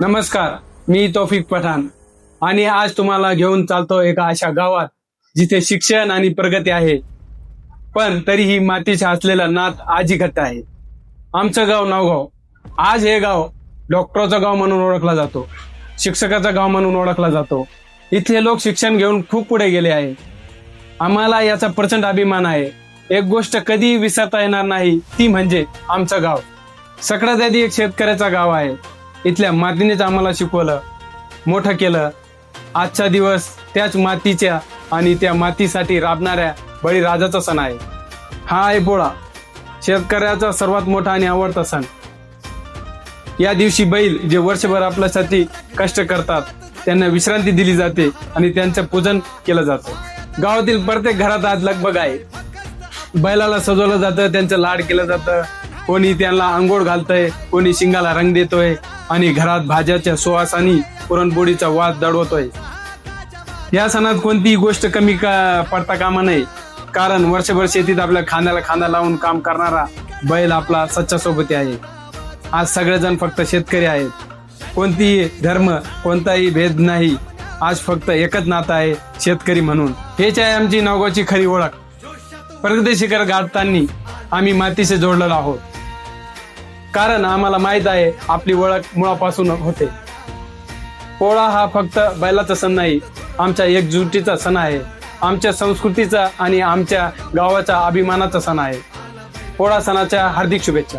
नमस्कार मी तौफिक पठाण. आणि आज तुम्हाला घेऊन चालतो एका अशा गावात जिथे शिक्षण आणि प्रगती आहे. पण तरीही मातीचा असलेला नात आजी घट्ट आहे. आमचं गाव नावगाव. आज हे गाव डॉक्टरचं गाव म्हणून ओळखला जातो. शिक्षकाचं गाव म्हणून ओळखला जातो. इथले लोक शिक्षण घेऊन खूप पुढे गेले आहे. आम्हाला याचा प्रचंड अभिमान आहे. एक गोष्ट कधीही विसरता येणार नाही ती म्हणजे आमचं गाव. सगळ्यात आधी एक शेतकऱ्याचा गाव आहे. इथल्या मातीनेच आम्हाला शिकवलं मोठं केलं. आजचा दिवस त्याच मातीच्या आणि त्या मातीसाठी राबणाऱ्या बळीराजाचा सण आहे. हा आहे पोळा शेतकऱ्याचा सर्वात मोठा आणि आवडता सण. या दिवशी बैल जे वर्षभर आपल्यासाठी कष्ट करतात त्यांना विश्रांती दिली जाते आणि त्यांचं पूजन केलं जातं. गावातील प्रत्येक घरात आज लगबग आहे. बैलाला सजवलं जातं त्यांचं लाड केलं जातं. कोणी त्यांना आंघोळ घालतंय कोणी शिंगाला रंग देतोय. आणि घरात भाज्याच्या सुवासानी पुरणपोळीचा वास दडवतोय. या सणात कोणतीही गोष्ट कमी का पडता कामा नये. कारण वर्षभर शेतीत आपल्या खांद्याला खांदा लावून काम करणारा बैल आपला सच्चा सोबती आहे. आज सगळेजण फक्त शेतकरी आहेत. कोणतीही धर्म कोणताही भेद नाही. आज फक्त एकच नातं आहे शेतकरी म्हणून. हेच आहे आमची नावगावची खरी ओळख. प्रगती शिखर गाठताना आम्ही मातीशी जोडलेलो आहोत. कारण आम्हाला माहीत आहे आपली ओळख मुळापासून होते. पोळा हा फक्त बैलाचा सण नाही आमच्या एकजुटीचा सण आहे. आमच्या संस्कृतीचा आणि आमच्या गावाचा अभिमानाचा सण आहे. पोळा सणाच्या हार्दिक शुभेच्छा.